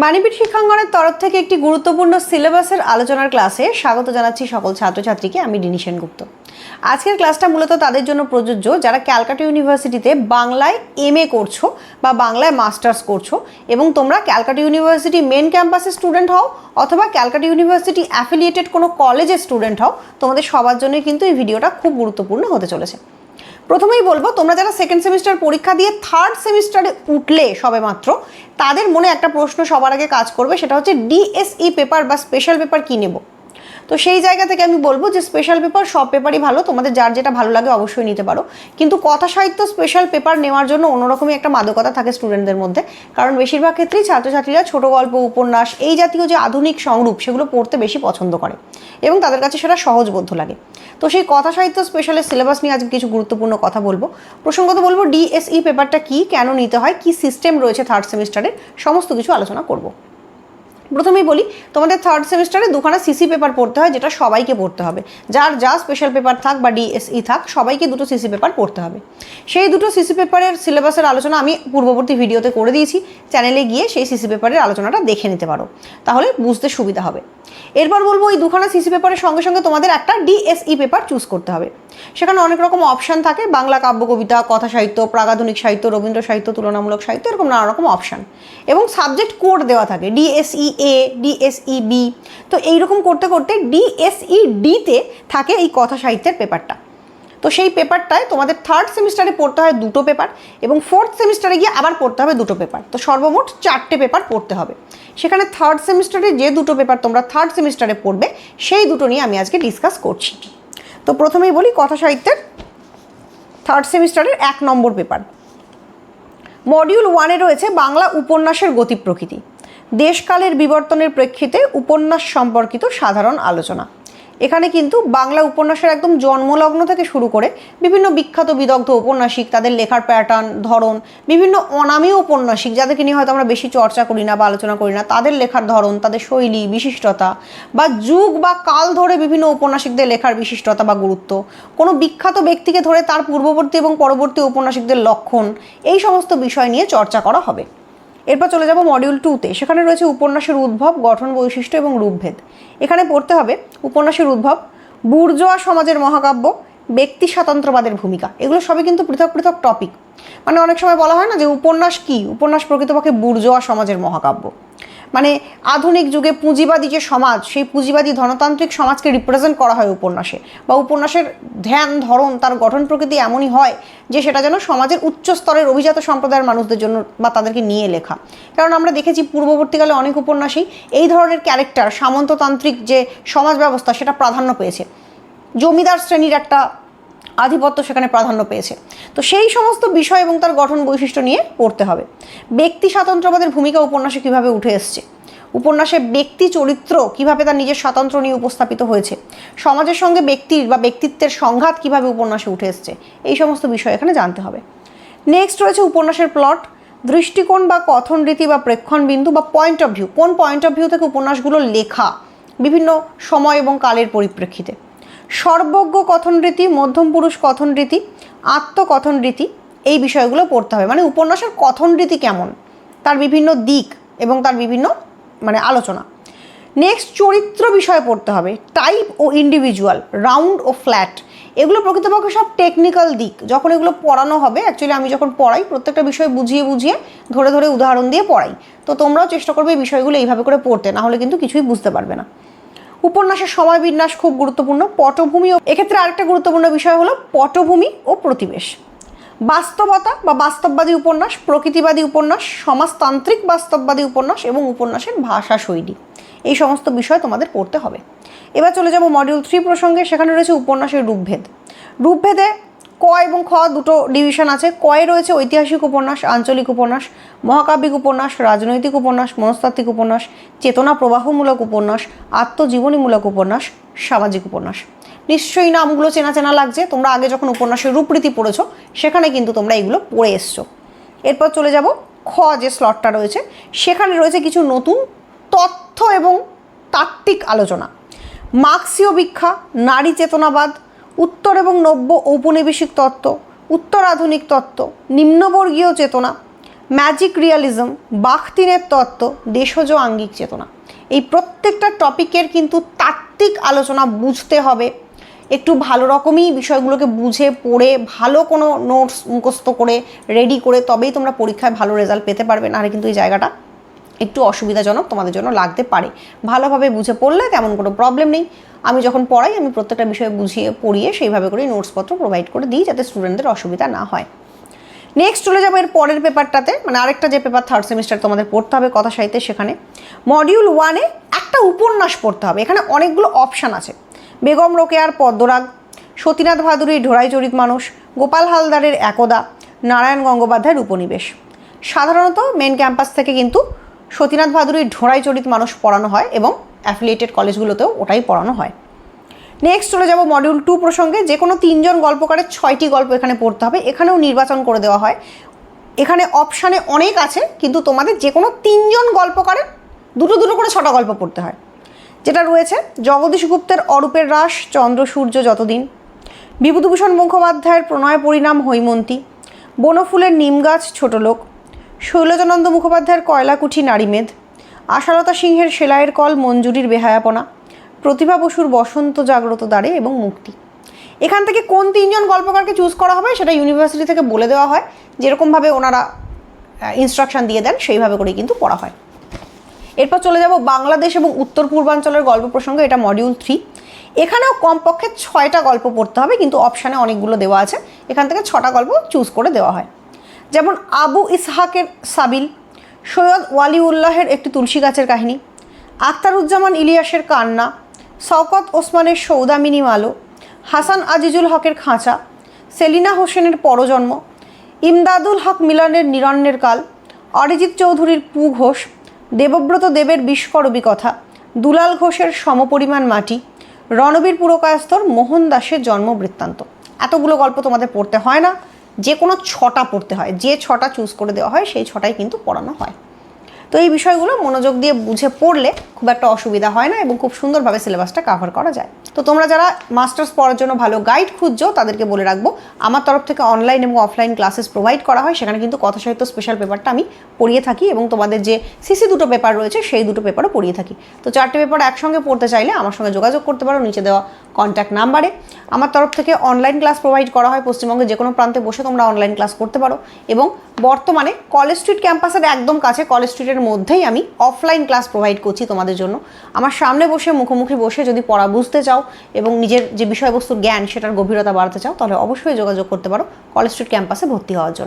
মানিপীঠ শিক্ষাঙ্গনের তরফ থেকে একটি গুরুত্বপূর্ণ সিলেবাসের আলোচনার ক্লাসে স্বাগত জানাচ্ছি সকল ছাত্রছাত্রীকে, আমি ডিনি সেনগুপ্ত। আজকের ক্লাসটা মূলত তাদের জন্য প্রযোজ্য, যারা ক্যালকাটা ইউনিভার্সিটিতে বাংলায় এম এ করছ বা বাংলায় মাস্টার্স করছ, এবং তোমরা ক্যালকাটা ইউনিভার্সিটি মেন ক্যাম্পাসের স্টুডেন্ট হও অথবা ক্যালকাটা ইউনিভার্সিটি অ্যাফিলিয়েটেড কোনো কলেজের স্টুডেন্ট হও, তোমাদের সবার জন্য কিন্তু এই ভিডিওটা খুব গুরুত্বপূর্ণ হতে চলেছে। প্রথমেই বলব, তোমরা যারা সেকেন্ড সেমিস্টার পরীক্ষা দিয়ে থার্ড সেমিস্টারে উঠলে সবে মাত্র তাদের মনে একটা প্রশ্ন সবার আগে কাজ করবে, সেটা হচ্ছে ডিএসই পেপার বা স্পেশাল পেপার কী নেব? তো সেই জায়গা থেকে আমি বলব যে স্পেশাল পেপার সব পেপারই ভালো। তোমাদের যার যেটা ভালো লাগে অবশ্যই নিতে পারো। কিন্তু কথা সাহিত্য স্পেশাল পেপার নেওয়ার জন্য অন্যরকমই একটা মাদকতা থাকে স্টুডেন্টদের মধ্যে। কারণ বেশিরভাগ ক্ষেত্রেই ছাত্রছাত্রীরা ছোট গল্প, উপন্যাস, এই জাতীয় যে আধুনিক সংরূপ, সেগুলো পড়তে বেশি পছন্দ করে এবং তাদের কাছে সেটা সহজবোধ্য লাগে। তো সেই কথা সাহিত্য স্পেশালের সিলেবাস নিয়ে আজকে কিছু গুরুত্বপূর্ণ কথা বলব। প্রসঙ্গত বলব ডিএসই পেপারটা কি, কেন নিতে হয়, কি সিস্টেম রয়েছে থার্ড সেমিস্টারের সমস্ত কিছু আলোচনা করব। প্রথমেই বলি, তোমাদের থার্ড সেমিস্টারে দুখানা সিসি পেপার পড়তে হয়, যেটা সবাইকে পড়তে হবে। যার যা স্পেশাল পেপার থাক বা ডিএসই থাক, সবাইকে দুটো সিসি পেপার পড়তে হবে। সেই দুটো সিসি পেপারের সিলেবাসের আলোচনা আমি পূর্ববর্তী ভিডিওতে করে দিয়েছি। চ্যানেলে গিয়ে সেই সিসি পেপারের আলোচনাটা দেখে নিতে পারো। তাহলে বুঝতে সুবিধা হবে। এরপর বলব ওই দুখানা সিসি পেপারের সঙ্গে সঙ্গে তোমাদের একটা ডিএসই পেপার চুজ করতে হবে। সেখানে অনেক রকম অপশান থাকে। বাংলা কাব্য কবিতা কথা সাহিত্য, প্রাগাধুনিক সাহিত্য, রবীন্দ্র সাহিত্য, তুলনামূলক সাহিত্য, এরকম নানা রকম অপশান এবং সাবজেক্ট কোড দেওয়া থাকে ডিএসই এ ডিএসই বি তো এইরকম করতে করতে ডিএসই ডিতে থাকে এই কথা সাহিত্যের পেপারটা তো সেই পেপারটায় তোমাদের থার্ড সেমিস্টারে পড়তে হয় দুটো পেপার এবং ফোর্থ সেমিস্টারে গিয়ে আবার পড়তে হবে দুটো পেপার তো সর্বমোট চারটে পেপার পড়তে হবে। সেখানে থার্ড সেমিস্টারে যে দুটো পেপার তোমরা থার্ড সেমিস্টারে পড়বে, সেই দুটো নিয়ে আমি আজকে ডিসকাস করছি। তো প্রথমেই বলি কথা সাহিত্যের থার্ড সেমিস্টারের এক নম্বর পেপার মডিউল ওয়ানে রয়েছে বাংলা উপন্যাসের গতি প্রকৃতি দেশকালের বিবর্তনের প্রেক্ষিতে উপন্যাস সম্পর্কিত সাধারণ আলোচনা। এখানে কিন্তু বাংলা উপন্যাসের একদম জন্মলগ্ন থেকে শুরু করে বিভিন্ন বিখ্যাত বিদগ্ধ ঔপন্যাসিক তাদের লেখার প্যাটার্ন ধরন, বিভিন্ন অনামী ঔপন্যাসিক যাদেরকে নিয়ে হয়তো আমরা বেশি চর্চা করি না বা আলোচনা করি না, তাদের লেখার ধরন, তাদের শৈলী, বিশিষ্টতা বা যুগ বা কাল ধরে বিভিন্ন ঔপন্যাসিকদের লেখার বিশিষ্টতা বা গুরুত্ব। কোনো বিখ্যাত ব্যক্তিকে ধরে তার পূর্ববর্তী এবং পরবর্তী ঔপন্যাসিকদের লক্ষণ, এই সমস্ত বিষয় নিয়ে চর্চা করা হবে। এরপর চলে যাব মডিউল টুতে সেখানে রয়েছে উপন্যাসের উদ্ভব, গঠন বৈশিষ্ট্য এবং রূপভেদ। এখানে পড়তে হবে উপন্যাসের উদ্ভব, বুর্জোয়া সমাজের মহাকাব্য, ব্যক্তি স্বাতন্ত্র্যবাদের ভূমিকা। এগুলো সবই কিন্তু পৃথক পৃথক টপিক মানে অনেক সময় বলা হয় না যে উপন্যাস কি? উপন্যাস প্রকৃতপক্ষে বুর্জোয়া সমাজের মহাকাব্য। মানে আধুনিক যুগে পুঁজিবাদী যে সমাজ, সেই পুঁজিবাদী ধনতান্ত্রিক সমাজকে রিপ্রেজেন্ট করা হয় উপন্যাসে। বা উপন্যাসের ধ্যান, ধরন, তার গঠন প্রকৃতি এমনই হয় যে সেটা যেন সমাজের উচ্চ স্তরের অভিজাত সম্প্রদায়ের মানুষদের জন্য বা তাদেরকে নিয়ে লেখা। কারণ আমরা দেখেছি পূর্ববর্তীকালে অনেক উপন্যাসেই এই ধরনের ক্যারেক্টার সামন্ততান্ত্রিক যে সমাজ ব্যবস্থা, সেটা প্রাধান্য পেয়েছে। জমিদার শ্রেণির একটা আধিপত্য সেখানে প্রাধান্য পেয়েছে। তো সেই সমস্ত বিষয় এবং তার গঠন বৈশিষ্ট্য নিয়ে পড়তে হবে। ব্যক্তি স্বাতন্ত্র্যবাদের ভূমিকা উপন্যাসে কীভাবে উঠে এসছে? উপন্যাসে ব্যক্তি চরিত্র কীভাবে তার নিজের স্বাতন্ত্র্য নিয়ে উপস্থাপিত হয়েছে? সমাজের সঙ্গে ব্যক্তির বা ব্যক্তিত্বের সংঘাত কীভাবে উপন্যাসে উঠে এসছে? এই সমস্ত বিষয় এখানে জানতে হবে। নেক্সট রয়েছে উপন্যাসের প্লট দৃষ্টিকোণ বা কথন রীতি বা প্রেক্ষণ বিন্দু বা পয়েন্ট অফ ভিউ কোন পয়েন্ট অফ ভিউ থেকে উপন্যাসগুলো লেখা? বিভিন্ন সময় এবং কালের পরিপ্রেক্ষিতে। সর্বজ্ঞ কথন রীতি মধ্যম পুরুষ কথন রীতি আত্মকথন রীতি, এই বিষয়গুলো পড়তে হবে। মানে উপন্যাসের কথন রীতি কেমন? তার বিভিন্ন দিক এবং তার বিভিন্ন মানে আলোচনা। নেক্সট চরিত্র বিষয়ে পড়তে হবে। টাইপ ও ইন্ডিভিজুয়াল রাউন্ড ও ফ্ল্যাট এগুলো প্রকৃতপক্ষে সব টেকনিক্যাল দিক। যখন এগুলো পড়ানো হবে অ্যাকচুয়ালি আমি যখন পড়াই, প্রত্যেকটা বিষয় বুঝিয়ে বুঝিয়ে, ধরে ধরে উদাহরণ দিয়ে পড়াই। তো তোমরাও চেষ্টা করবে এই বিষয়গুলো এইভাবে করে পড়তে, না হলে কিন্তু কিছুই বুঝতে পারবে না। উপন্যাসের সময় বিন্যাস খুব গুরুত্বপূর্ণ, পটভূমি ও এক্ষেত্রে আরেকটা গুরুত্বপূর্ণ বিষয় হলো পটভূমি ও প্রতিবেশ। বাস্তবতা বা বাস্তববাদী উপন্যাস, প্রকৃতিবাদী উপন্যাস, সমাজতান্ত্রিক বাস্তববাদী উপন্যাস এবং উপন্যাসের ভাষা শৈলী। এই সমস্ত বিষয় তোমাদের পড়তে হবে। এবার চলে যাব মডিউল থ্রি প্রসঙ্গে, সেখানে রয়েছে উপন্যাসের রূপভেদ। রূপভেদে ক এবং খ দুটো ডিভিশন আছে। কয়ে রয়েছে ঐতিহাসিক উপন্যাস, আঞ্চলিক উপন্যাস, মহাকাব্যিক উপন্যাস, রাজনৈতিক উপন্যাস, মনস্তাত্ত্বিক উপন্যাস চেতনা প্রবাহমূলক উপন্যাস, আত্মজীবনীমূলক উপন্যাস, সামাজিক উপন্যাস। নিশ্চয়ই নামগুলো চেনা চেনা লাগছে। তোমরা আগে যখন উপন্যাসের রূপরীতি পড়েছো, সেখানে কিন্তু তোমরা এগুলো পড়ে এসছো। এরপর চলে যাব খ যে স্লটটা রয়েছে, সেখানে রয়েছে কিছু নতুন তথ্য এবং তাত্ত্বিক আলোচনা। মার্ক্সীয় ভিক্ষা, নারী চেতনাবাদ উত্তর এবং নব্য ঔপনিবেশিক তত্ত্ব, উত্তর আধুনিক তত্ত্ব, নিম্নবর্গীয় চেতনা ম্যাজিক রিয়ালিজম বাখতিনের তত্ত্ব, দেশজ আঙ্গিক চেতনা। এই প্রত্যেকটা টপিকের কিন্তু তাত্ত্বিক আলোচনা বুঝতে হবে। একটু ভালো রকমই বিষয়গুলোকে বুঝে, পড়ে, ভালো কোনো নোটস মুখস্থ করে রেডি করে, তবেই তোমরা পরীক্ষায় ভালো রেজাল্ট পেতে পারবে, নাহলে কিন্তু এই জায়গাটা একটু অসুবিধাজনক তোমাদের জন্য লাগতে পারে। ভালোভাবে বুঝে পড়লে তেমন কোনো প্রবলেম নেই। আমি যখন পড়াই, আমি প্রত্যেকটা বিষয়ে বুঝিয়ে পড়িয়ে সেইভাবে করে নোটসপত্র প্রোভাইড করে দিই যাতে স্টুডেন্টদের অসুবিধা না হয়। নেক্সট চলে যাব এর পরের পেপারটাতে মানে আরেকটা যে পেপার থার্ড সেমিস্টার তোমাদের পড়তে হবে কথা সাহিত্যে সেখানে। মডিউল ওয়ানে একটা উপন্যাস পড়তে হবে। এখানে অনেকগুলো অপশান আছে। বেগম রোকেয়ার পদ্মরাগ, সতীনাথ ভাদুরীর ঢোড়াই চরিত মানুষ, গোপাল হালদারের একদা, নারায়ণ গঙ্গোপাধ্যায়ের উপনিবেশ। সাধারণত মেন ক্যাম্পাস থেকে কিন্তু সতীনাথ ভাদুরীর ঢোড়াই চরিত মানুষ পড়ানো হয় এবং অ্যাফিলিয়েটেড কলেজগুলোতেও ওটাই পড়ানো হয়। নেক্সট চলে যাব মডিউল টু প্রসঙ্গে। যে কোনো তিনজন গল্পকারের ছয়টি গল্প এখানে পড়তে হবে। এখানেও নির্বাচন করে দেওয়া হয়। এখানে অপশানে অনেক আছে, কিন্তু তোমাদের যে কোনো তিনজন গল্পকারের দুটো দুটো করে ছটা গল্প পড়তে হয়। যেটা রয়েছে, জগদীশ গুপ্তের অরূপের রাস, চন্দ্র সূর্য যতদিন, বিভূতিভূষণ মুখোপাধ্যায়ের প্রণয় পরিণাম হৈমন্তী, বনফুলের নিমগাছ ছোট লোক শৈলজানন্দ মুখোপাধ্যায়ের কয়লাকুঠি নারীমেদ আশালতা সিংহের সেলাইয়ের কল মঞ্জুরির বেহায়াপনা, প্রতিভা বসুর বসন্ত জাগ্রত দ্বারে এবং মুক্তি। এখান থেকে কোন তিনজন গল্পকারকে চুজ করা হবে সেটা ইউনিভার্সিটি থেকে বলে দেওয়া হয়। যেরকমভাবে ওনারা ইনস্ট্রাকশন দিয়ে দেন, সেইভাবে করেই কিন্তু পড়া হয়। এরপর চলে যাব বাংলাদেশ এবং উত্তর পূর্বাঞ্চলের গল্প প্রসঙ্গে, এটা মডিউল থ্রি এখানেও কমপক্ষে ছয়টা গল্প পড়তে হবে, কিন্তু অপশানে অনেকগুলো দেওয়া আছে। এখান থেকে ছটা গল্প চুজ করে দেওয়া হয়। যেমন আবু ইসহাকের সাবিল, সৈয়দ ওয়ালিউল্লাহের একটি তুলসী গাছের কাহিনী, আখতারুজ্জামান ইলিয়াসের কান্না, শওকত ওসমানের সৌদামিনী মালো, হাসান আজিজুল হকের খাঁচা, সেলিনা হোসেনের পরজন্ম, ইমদাদুল হক মিলনের নিরণ্যের কাল, অরিজিৎ চৌধুরীর পু ঘোষ দেবব্রত দেবের বিস্ফরবী কথা, দুলাল ঘোষের সমপরিমাণ মাটি, রণবীর পুরকায়স্তর মোহন দাসের জন্ম বৃত্তান্ত এতগুলো গল্প তোমাদের পড়তে হয় না। যে কোনো ছটা পড়তে হয়, যে ছটা চুজ করে দেওয়া হয়, সেই ছটাই কিন্তু পড়ানো হয়। তো এই বিষয়গুলো মনোযোগ দিয়ে বুঝে পড়লে খুব একটা অসুবিধা হয় না এবং খুব সুন্দরভাবে সিলেবাসটা কাভার করা যায়। তো তোমরা যারা মাস্টার্স পড়ার জন্য ভালো গাইড খুঁজছো, তাদেরকে বলে রাখব, আমার তরফ থেকে অনলাইন এবং অফলাইন ক্লাসেস প্রোভাইড করা হয়। সেখানে কিন্তু কথা সাহিত্য স্পেশাল পেপারটা আমি পড়িয়ে থাকি এবং তোমাদের যে সিসি দুটো পেপার রয়েছে, সেই দুটো পেপারও পড়িয়ে থাকি। তো চারটে পেপার একসঙ্গে পড়তে চাইলে আমার সঙ্গে যোগাযোগ করতে পারো, নিচে দেওয়া কন্ট্যাক্ট নাম্বারে আমার তরফ থেকে অনলাইন ক্লাস প্রোভাইড করা হয় পশ্চিমবঙ্গে যে কোনো প্রান্তে বসে তোমরা অনলাইন ক্লাস করতে পারো। এবং বর্তমানে কলেজ স্ট্রিট ক্যাম্পাসের একদম কাছে কলেজ স্ট্রিটের মধ্যেই আমি অফলাইন ক্লাস প্রোভাইড করছি তোমাদের জন্য। আমার সামনে বসে, মুখোমুখি বসে যদি পড়া বুঝতে চাও এবং নিজের যে বিষয়বস্তুর জ্ঞান সেটার গভীরতা বাড়াতে চাও, তাহলে অবশ্যই যোগাযোগ করতে পারো কলেজ স্ট্রিট ক্যাম্পাসে ভর্তি হওয়ার জন্য।